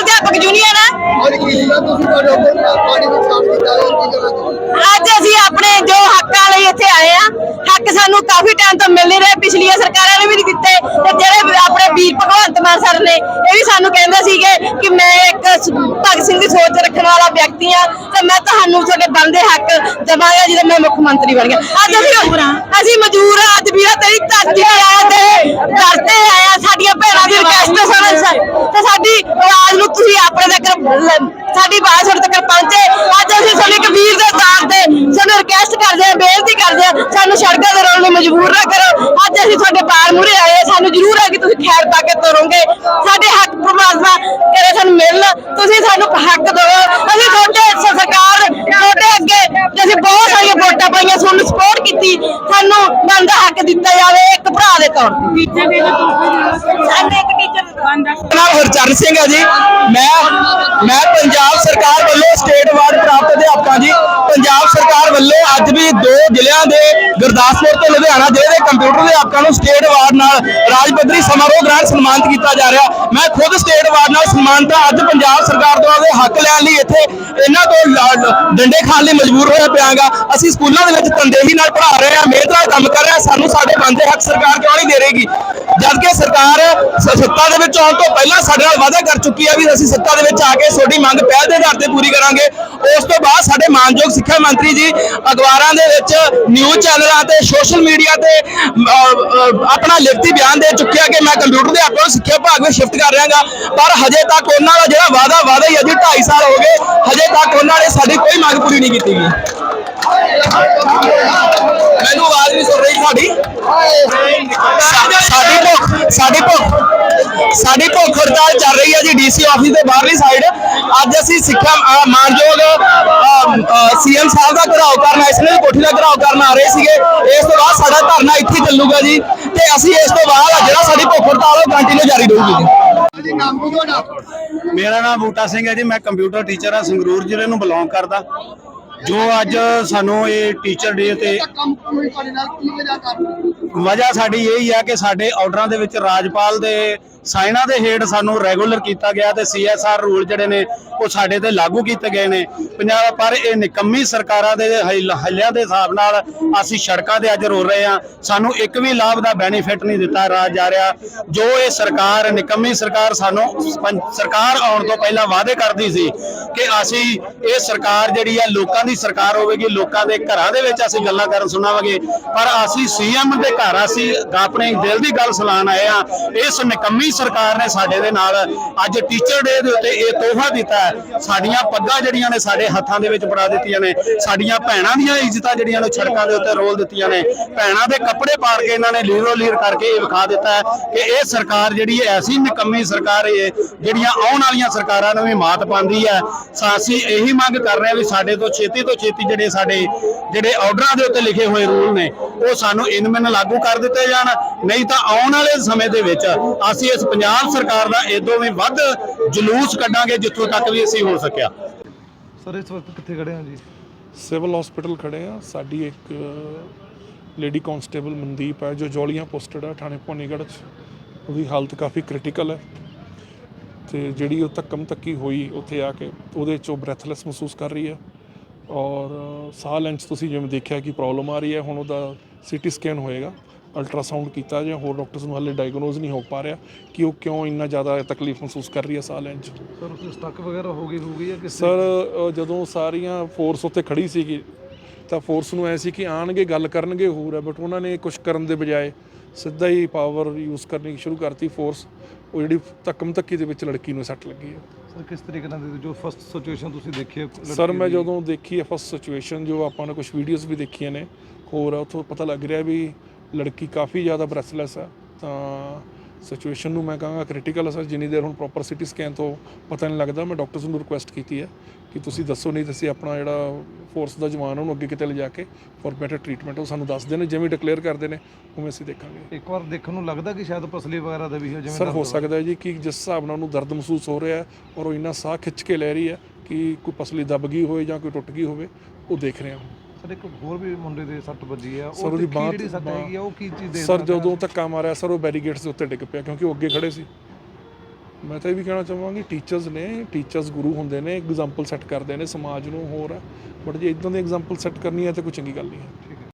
ਅਧਿਆਪਕ ਯੂਨੀਅਨ ਆ। ਅੱਜ ਅਸੀਂ ਆਪਣੇ ਜੋ ਹੱਕਾਂ ਲਈ ਇੱਥੇ ਆਏ ਆ ਹੱਕ ਸਾਨੂੰ ਕਾਫੀ ਟਾਈਮ ਤੋਂ ਮਿਲ ਨਹੀਂ ਰਹੇ ਪਿਛਲੀਆਂ ਸਰਕਾਰਾਂ ਨੇ ਵੀ ਨਹੀਂ ਦਿੱਤੇ ਤੇ ਜਿਹੜੇ ਆਪਣੇ ਵੀਰ ਭਗਵੰਤ ਮਾਨ ਸਰ ਨੇ ਇਹ ਵੀ ਸਾਨੂੰ ਕਹਿੰਦੇ ਸੀਗੇ ਕਿ ਮੈਂ ਭਗਤ ਸਿੰਘ ਦੀ ਸੋਚ ਰੱਖਣ ਵਾਲਾ ਵਿਅਕਤੀ ਆ ਤੇ ਮੈਂ ਤੁਹਾਨੂੰ ਤੁਹਾਡੇ ਬਣਦੇ ਹੱਕ ਦੇਵਾਂਗਾ ਜਦੋਂ ਮੈਂ ਮੁੱਖ ਮੰਤਰੀ ਬਣ ਗਿਆ। ਅੱਜ ਅਸੀਂ ਅਸੀਂ ਮਜ਼ਦੂਰ ਆ ਅੱਜ ਵੀਰਾ ਤੇਰੀ ਧਰਤੀ ਤੇ ਆਇਆ ਤੇ ਡਰਦੇ ਆਇਆ ਸਾਡੀਆਂ ਭੈਣਾਂ ਦੀ ਰਿਕਵੈਸਟ ਸੁਣਨ ਤੇ ਸਾਡੀ ਆਵਾਜ਼ ਨੂੰ ਤੁਸੀਂ ਆਪਣੇ ਤੱਕ ਸਾਡੀ ਆਵਾਜ਼ ਤੁਹਾਡੇ ਤੱਕ ਪਹੁੰਚੇ। ਅੱਜ ਅਸੀਂ ਤੁਹਾਨੂੰ ਇੱਕ ਵੀਰ ਦੇ ਤੌਰ ਤੇ ਸਾਨੂੰ ਰਿਕਵੈਸਟ ਕਰਦੇ ਹਾਂ ਬੇਨਤੀ ਕਰਦੇ ਹਾਂ ਸਾਨੂੰ ਸੜਕਾਂ ਤੇ ਰੋਣ ਨੂੰ ਮਜਬੂਰ ਨਾ ਕਰੋ। ਅੱਜ ਅਸੀਂ ਤੁਹਾਡੇ ਪਾਰ ਮੂਰੇ ਆਏ। ਸਾਨੂੰ ਜ਼ਰੂਰ ਹੈ ਕਿ ਤੁਸੀਂ ਖੈਰ ਪਾ ਕੇ ਤੋਰੋਗੇ। ਸਾਡੇ ਹੱਕ ਪਰਮਾਤਮਾ ਕਰੇ ਸਾਨੂੰ ਮਿਲਣ ਤੁਸੀਂ ਸਾਨੂੰ ਹੱਕ ਦਿਓ ਅਸੀਂ ਤੁਹਾਡੇ ਸ- ਸਰਕਾਰ ਤੁਹਾਡੇ ਅੱਗੇ ਜੇ ਅਸੀਂ ਬਹੁਤ ਸਾਰੀਆਂ ਵੋਟਾਂ ਪਾਈਆਂ ਤੁਹਾਨੂੰ ਸਪੋਰਟ ਕੀਤੀ ਸਾਨੂੰ ਬਣਦਾ ਹੱਕ ਦਿੱਤਾ ਜਾਵੇ ਇੱਕ ਭਰਾ ਦੇ ਤੌਰ ਤੇ। ਸਾਡੇ ਇੱਕ ਟੀਚਰ ਨਾਮ ਹਰਚਰਨ ਸਿੰਘ ਹੈ ਜੀ। ਮੈਂ ਮੈਂ ਪੰਜਾਬ ਸਰਕਾਰ ਵੱਲੋਂ ਸਟੇਟ ਅਵਾਰਡ ਪ੍ਰਾਪਤ ਅਧਿਆਪਕਾਂ ਜੀ ਵੱਲੋਂ ਅੱਜ ਵੀ ਦੋ ਜ਼ਿਲ੍ਹਿਆਂ ਦੇ, ਗੁਰਦਾਸਪੁਰ ਤੇ ਲੁਧਿਆਣਾ ਜ਼ਿਲ੍ਹੇ ਦੇ ਕੰਪਿਊਟਰ ਅਧਿਆਪਕਾਂ ਨੂੰ ਸਟੇਟ ਅਵਾਰਡ ਨਾਲ ਰਾਜ ਪੱਧਰੀ ਸਮਾਰੋਹ ਦੌਰਾਨ ਸਨਮਾਨਿਤ ਕੀਤਾ ਜਾ ਰਿਹਾ। ਮੈਂ ਖੁਦ ਸਟੇਟ ਅਵਾਰਡ ਨਾਲ ਸਨਮਾਨਿਤ ਹਾਂ। ਅੱਜ ਪੰਜਾਬ ਸਰਕਾਰ ਤੋਂ ਆਪਦੇ ਹੱਕ ਲੈਣ ਲਈ ਇੱਥੇ ਇਹਨਾਂ ਤੋਂ ਲ- ਡੰਡੇ ਖਾਣ ਲਈ ਮਜਬੂਰ ਹੋਇਆ ਪਿਆਂਗਾ। ਅਸੀਂ ਸਕੂਲਾਂ ਦੇ ਵਿੱਚ ਤੰਦੇਹੀ ਨਾਲ ਪੜ੍ਹਾ ਰਹੇ ਹਾਂ, ਮਿਹਨਤ ਨਾਲ ਕੰਮ ਕਰ ਰਹੇ ਹਾਂ। ਸਾਨੂੰ ਸਾਡੇ ਬੰਦੇ ਹੱਕ ਸਰਕਾਰ ਕਿਉਂ ਨਹੀਂ ਦੇ ਰਹੇਗੀ? ਜਦਕਿ ਸਰਕਾਰ ਸੱਤਾ ਦੇ ਵਿੱਚ ਆਉਣ ਤੋਂ ਪਹਿਲਾਂ ਸਾਡੇ ਨਾਲ ਵਾਅਦਾ ਕਰ ਚੁੱਕੀ ਹੈ ਵੀ ਅਸੀਂ ਸੱਤਾ ਦੇ ਵਿੱਚ ਆ ਕੇ ਤੁਹਾਡੀ ਮੰਗ ਪਹਿਲ ਦੇ ਆਧਾਰ ਤੇ ਪੂਰੀ ਕਰਾਂਗੇ। ਉਸ ਤੋਂ ਬਾਅਦ ਸਾਡੇ ਮਾਨਯੋਗ ਸਿੱਖਿਆ ਮੰਤਰੀ ਜੀ ਅਖਬਾਰਾਂ ਦੇ ਵਿੱਚ ਨਿਊਜ਼ ਚੈਨਲਾਂ ਤੇ ਸੋਸ਼ਲ ਮੀਡੀਆ ਤੇ ਆਪਣਾ ਲਿਖਤੀ ਬਿਆਨ ਦੇ ਚੁੱਕਿਆ ਕਿ ਮੈਂ ਕੰਪਿਊਟਰ ਦੇ ਆਪਾਂ ਸਿੱਖਿਆ ਭਾਗ ਵਿੱਚ ਸ਼ਿਫਟ ਕਰ ਰਿਹਾਗਾ। ਪਰ ਹਜੇ ਤੱਕ ਉਹਨਾਂ ਦਾ ਜਿਹੜਾ ਵਾਅਦਾ ਵਾਅਦਾ ਹੀ ਅਜੇ 2.5 ਸਾਲ ਹੋ ਗਏ। ਹਜੇ ਤੱਕ ਉਹਨਾਂ ਨੇ ਸਾਡੀ ਕੋਈ ਮੰਗ ਪੂਰੀ ਨਹੀਂ ਕੀਤੀ ਗਈ। ਮੈਨੂੰ ਆਵਾਜ਼ ਨਹੀਂ ਸੁਣ ਰਹੀ ਤੁਹਾਡੀ। ਸਾਡੀ ਭੁੱਖ ਸਾਡੀ ਭੁੱਖ ਸਾਡੀ ਭੁੱਖ ਹੜਤਾਲ ਚੱਲ ਰਹੀ ਹੈ ਜੀ ਡੀਸੀ ਆਫਿਸ ਦੇ ਬਾਹਰਲੀ ਸਾਈਡ ਅੱਜ ਅਸੀਂ ਸਿੱਖਿਆ ਮਾਨਯੋਗ ਸੀਐਮ ਸਾਹਿਬ ਦਾ ਘਰਾਓ ਕਰਨ ਨੈਸ਼ਨਲ ਕੋਠੀ ਦਾ ਘਰਾਓ ਕਰਨ ਆ ਰਹੇ ਸੀਗੇ। ਇਸ ਤੋਂ ਬਾਅਦ ਸਾਡਾ ਧਰਨਾ ਇੱਥੇ ਚੱਲੂਗਾ ਜੀ ਤੇ ਅਸੀਂ ਇਸ ਤੋਂ ਬਾਅਦ ਜਿਹੜਾ ਸਾਡੀ ਭੁੱਖ ਹੜਤਾਲ ਉਹ ਕੰਟੀਨਿਊ ਜਾਰੀ ਰਹੂਗੀ ਜੀ। ਜੀ ਨਾਮ ਕੀ ਤੁਹਾਡਾ? ਮੇਰਾ ਨਾਮ ਬੂਟਾ ਸਿੰਘ ਹੈ ਜੀ ਮੈਂ ਕੰਪਿਊਟਰ ਟੀਚਰ ਹਾਂ ਸੰਗਰੂਰ ਜ਼ਿਲ੍ਹੇ ਨੂੰ ਬਿਲੋਂਗ ਕਰਦਾ। ਜੋ ਅੱਜ ਸਾਨੂੰ ਇਹ ਟੀਚਰ ਡੇ ਤੇ ਵਜ੍ਹਾ ਕਰ ਵਜ੍ਹਾ ਸਾਡੀ ਇਹ ਹੀ ਹੈ ਕਿ ਸਾਡੇ ਆਰਡਰਾਂ ਦੇ ਵਿੱਚ ਰਾਜਪਾਲ ਦੇ ਸਾਈਨਾਂ ਦੇ ਹੇਠ ਸਾਨੂੰ ਰੈਗੂਲਰ ਕੀਤਾ ਗਿਆ ਤੇ ਸੀਐਸਆਰ ਰੂਲ ਜਿਹੜੇ ਨੇ ਉਹ ਸਾਡੇ ਤੇ ਲਾਗੂ ਕੀਤੇ ਗਏ ਨੇ। ਪੰਜਾਬ ਪਰ ਇਹ ਨਿਕੰਮੀ ਸਰਕਾਰਾਂ ਦੇ ਹੱਲਿਆਂ ਦੇ ਹਿਸਾਬ ਨਾਲ ਅਸੀਂ ਸੜਕਾਂ ਤੇ ਅੱਜ ਰੋ ਰਹੇ ਹਾਂ। ਸਾਨੂੰ ਇੱਕ ਵੀ ਲਾਭ ਦਾ ਬੈਨੀਫਿਟ ਨਹੀਂ ਦਿੱਤਾ ਰਾਜ ਜਾ ਰਿਹਾ। ਜੋ ਇਹ ਸਰਕਾਰ, ਨਿਕੰਮੀ ਸਰਕਾਰ ਸਾਨੂੰ ਸਰਕਾਰ ਆਉਣ ਤੋਂ ਪਹਿਲਾਂ ਵਾਅਦੇ ਕਰਦੀ ਸੀ ਕਿ ਅਸੀਂ ਇਹ ਸਰਕਾਰ ਜਿਹੜੀ ਆ ਲੋਕਾਂ ਦੀ ਸਰਕਾਰ ਹੋਵੇਗੀ, ਲੋਕਾਂ ਦੇ ਘਰਾਂ ਦੇ ਵਿੱਚ ਅਸੀਂ ਗੱਲਾਂ ਕਰਨ ਸੁਣਾਵਾਂਗੇ। ਪਰ ਅਸੀਂ ਸੀਐਮ ਦੇ ਘਰ ਅਸੀਂ ਆਪਣੇ ਦਿਲ ਦੀ ਗੱਲ ਸੁਣਾਉਣ ਆਏ ਆ ਇਸ ਨਿਕੰਮੀ ਸਰਕਾਰ ਨੇ ਸਾਡੇ ਦੇ ਨਾਲ ਅੱਜ ਟੀਚਰ ਡੇ ਦੇ ਉੱਤੇ ਇਹ ਤੋਹਫਾ ਦਿੱਤਾ ਹੈ। ਸਾਡੀਆਂ ਪੱਗਾਂ ਜਿਹੜੀਆਂ ਨੇ ਸਾਡੇ ਹੱਥਾਂ ਦੇ ਵਿੱਚ ਫੜਾ ਦਿੱਤੀਆਂ ਨੇ। ਸਾਡੀਆਂ ਭੈਣਾਂ ਦੀਆਂ ਇੱਜ਼ਤਾਂ ਜਿਹੜੀਆਂ ਨੇ ਸੜਕਾਂ ਦੇ ਉੱਤੇ ਰੋਲ ਦਿੱਤੀਆਂ ਨੇ। ਭੈਣਾਂ ਦੇ ਕੱਪੜੇ ਪਾੜ ਕੇ ਇਹਨਾਂ ਨੇ ਲੀਰੋ ਲੀਰ ਕਰਕੇ ਇਹ ਵਿਖਾ ਦਿੱਤਾ ਕਿ ਇਹ ਸਰਕਾਰ ਜਿਹੜੀ ਹੈ, ਐਸੀ ਨਿਕੰਮੀ ਸਰਕਾਰ ਹੈ, ਜਿਹੜੀਆਂ ਆਉਣ ਵਾਲੀਆਂ ਸਰਕਾਰਾਂ ਨੂੰ ਵੀ ਮਾਤ ਪਾਉਂਦੀ ਹੈ। ਸਾ- ਅਸੀਂ ਇਹੀ ਮੰਗ ਕਰ ਰਹੇ ਹਾਂ ਵੀ ਸਾਡੇ ਤੋਂ ਛੇਤੀ ਤੋਂ ਛੇਤੀ ਜਿਹੜੇ ਸਾਡੇ, ਜਿਹੜੇ ਆਰਡਰਾਂ ਦੇ ਉੱਤੇ ਲਿਖੇ ਹੋਏ ਰੂਲ ਨੇ, ਉਹ ਸਾਨੂੰ ਇਨਮਨ ਲਾਗੂ ਕਰ ਦਿੱਤੇ ਜਾਣ। ਨਹੀਂ ਤਾਂ ਆਉਣ ਵਾਲੇ ਸਮੇਂ ਦੇ ਵਿੱਚ ਅਸੀਂ ਇਸ ਪੰਜਾਬ ਸਰਕਾਰ ਦਾ ਇਦੋਂ ਵੀ ਵੱਧ ਜਲੂਸ ਕੱਢਾਂਗੇ ਜਿੱਥੋਂ ਤੱਕ ਵੀ ਅਸੀਂ ਹੋ ਸਕਿਆ। ਸਰ ਇਸ ਵਕਤ ਕਿੱਥੇ ਖੜੇ ਹੋ ਜੀ? ਸਿਵਲ ਹਸਪੀਟਲ ਖੜੇ ਆ। ਸਾਡੀ ਇੱਕ ਲੇਡੀ ਕਾਂਸਟੇਬਲ ਮਨਦੀਪ ਹੈ ਜੋ ਜੋਲੀਆਂ ਪੋਸਟਡ ਹੈ ਥਾਣੇ ਪੋਨੀਗੜ੍ਹ ਚ। ਉਹਦੀ ਹਾਲਤ ਕਾਫੀ ਕ੍ਰਿਟੀਕਲ ਹੈ। ਤੇ ਜਿਹੜੀ ਉਹ ਧੱਕਮ ਧੱਕੀ ਹੋਈ ਉੱਥੇ ਆ ਕੇ ਉਹਦੇ ਚੋਂ ਬ੍ਰੈਥਲੈਸ ਮਹਿਸੂਸ ਕਰ ਰਹੀ ਹੈ। ਔਰ ਸਾਹ 'ਚ ਤੁਸੀਂ ਜਿਵੇਂ ਦੇਖਿਆ ਕਿ ਪ੍ਰੋਬਲਮ ਆ ਰਹੀ ਹੈ ਹੁਣ ਉਹਦਾ ਸੀਟੀ ਸਕੈਨ ਹੋਏਗਾ। ਅਲਟਰਾਸਾਊਂਡ ਕੀਤਾ ਜਾਂ ਹੋਰ ਡਾਕਟਰਸ ਨੂੰ ਹਾਲੇ ਡਾਇਗਨੋਜ਼ ਨਹੀਂ ਹੋ ਪਾ ਰਿਹਾ ਕਿ ਉਹ ਕਿਉਂ ਇੰਨਾ ਜ਼ਿਆਦਾ ਤਕਲੀਫ ਮਹਿਸੂਸ ਕਰ ਰਹੀ ਹੈ ਸਾਹ ਲੈਣ 'ਚ। ਸਰ ਉਸ ਸਟਕ ਵਗੈਰਾ ਹੋ ਗਈ ਹੋਊਗੀ ਜਾਂ ਕਿਸੇ ਸਰ ਅ, ਜਦੋਂ ਸਾਰੀਆਂ ਫੋਰਸ ਉੱਤੇ ਖੜੀ ਸੀਗੀ ਤਾਂ ਫੋਰਸ ਨੂੰ ਐ ਸੀ ਕਿ ਆਣਗੇ ਗੱਲ ਕਰਨਗੇ ਹੋਰ ਹੈ ਬਟ ਉਹਨਾਂ ਨੇ ਕੁਝ ਕਰਨ ਦੇ ਬਜਾਏ ਸਿੱਧਾ ਹੀ ਪਾਵਰ ਯੂਜ਼ ਕਰਨੀ ਸ਼ੁਰੂ ਕਰਤੀ ਫੋਰਸ ਉਹ ਜਿਹੜੀ ਧੱਕਮ ਧੱਕੀ ਦੇ ਵਿੱਚ ਲੜਕੀ ਨੂੰ ਸੱਟ ਲੱਗੀ ਹੈ। ਸਰ ਕਿਸ ਤਰੀਕੇ ਨਾਲ ਦੇ- ਜੋ ਫਸਟ ਸਿਚੁਏਸ਼ਨ ਤੁਸੀਂ ਦੇਖੀ ਹੈ ਲੜਕੀ ਸਰ ਮੈਂ ਦੀ, ਜਦੋਂ ਦੇਖੀ ਹੈ ਫਸਟ ਸਿਚੁਏਸ਼ਨ ਜੋ ਆਪਾਂ ਨੇ ਕੁਝ ਵੀਡੀਓਜ਼ ਵੀ ਦੇਖੀਆਂ ਨੇ ਹੋਰ ਉੱਥੋਂ ਪਤਾ ਲੱਗ ਰਿਹਾ ਵੀ ਲੜਕੀ ਕਾਫੀ ਜ਼ਿਆਦਾ ਬ੍ਰੈਥਲੈਸ ਹੈ ਤਾਂ ਸਿਚੁਏਸ਼ਨ ਨੂੰ ਮੈਂ ਕਹਾਂਗਾ ਕ੍ਰਿਟੀਕਲ ਹੈ ਸਰ ਜਿੰਨੀ ਦੇਰ ਹੁਣ ਪ੍ਰੋਪਰ ਸਿਟੀ ਸਕੈਨ ਤੋਂ ਪਤਾ ਨਹੀਂ ਲੱਗਦਾ ਮੈਂ ਡਾਕਟਰਸ ਨੂੰ ਰਿਕੁਐਸਟ ਕੀਤੀ ਹੈ ਕਿ ਤੁਸੀਂ ਦੱਸੋ ਨਹੀਂ ਤਾਂ ਅਸੀਂ ਆਪਣਾ ਜਿਹੜਾ ਫੋਰਸ ਦਾ ਜਵਾਨ ਉਹਨੂੰ ਅੱਗੇ ਕਿਤੇ ਲਿਜਾ ਕੇ ਫॉर ਬੈਟਰ ਟ੍ਰੀਟਮੈਂਟ ਉਹ ਸਾਨੂੰ ਦੱਸਦੇ ਨੇ ਜਿਵੇਂ ਡਿਕਲੇਅਰ ਕਰਦੇ ਨੇ ਉਵੇਂ ਅਸੀਂ ਦੇਖਾਂਗੇ। ਇੱਕ ਵਾਰ ਦੇਖਣ ਨੂੰ ਲੱਗਦਾ ਕਿ ਸ਼ਾਇਦ ਪਸਲੀ ਵਗੈਰਾ ਦਾ ਵੀ ਹੈ ਜਿਵੇਂ ਸਰ ਹੋ ਸਕਦਾ ਹੈ ਜੀ ਕਿ ਜਿਸ ਹਿਸਾਬ ਨਾਲ ਉਹਨੂੰ ਦਰਦ ਮਹਿਸੂਸ ਹੋ ਰਿਹਾ ਔਰ ਉਹ ਇੰਨਾ ਸਾਹ ਖਿੱਚ ਕੇ ਲੈ ਰਹੀ ਹੈ ਕਿ ਕੋਈ ਪਸਲੀ ਦਬ ਗਈ ਹੋਵੇ ਜਾਂ ਕੋਈ ਟੁੱਟ ਗਈ ਹੋਵੇ ਉਹ ਦੇਖ ਰਹੇ ਹਾਂ। ਸਰ ਇੱਕ ਹੋਰ ਵੀ ਮੁੰਡੇ ਦੇ ਸੱਟ ਵੱਜੀ ਆ ਸਰ ਉਹਦੀ ਬਾਂਹ ਜਿਹੜੀ ਸੱਟ ਹੈਗੀ ਆ ਉਹ ਕੀ ਚੀਜ਼ ਦੇ ਸਰ ਜਦੋਂ ਧੱਕਾ ਮਾਰਿਆ ਸਰ ਉਹ ਬੈਰੀਗੇਟਸ ਦੇ ਉੱਤੇ ਡਿੱਗ ਪਿਆ ਕਿਉਂਕਿ ਉਹ ਅੱਗੇ ਖੜੇ ਸੀ। ਮੈਂ ਤਾਂ ਇਹ ਵੀ ਕਹਿਣਾ ਚਾਹਾਂਗੀ ਟੀਚਰਸ ਨੇ ਟੀਚਰਸ ਗੁਰੂ ਹੁੰਦੇ ਨੇ ਐਗਜ਼ਾਮਪਲ ਸੈੱਟ ਕਰਦੇ ਨੇ ਸਮਾਜ ਨੂੰ ਹੋਰ ਬਟ ਜੇ ਇਦਾਂ ਦੀ ਐਗਜ਼ਾਮਪਲ ਸੈੱਟ ਕਰਨੀ ਹੈ ਤਾਂ ਕੋਈ ਚੰਗੀ ਗੱਲ ਨਹੀਂ ਹੈ।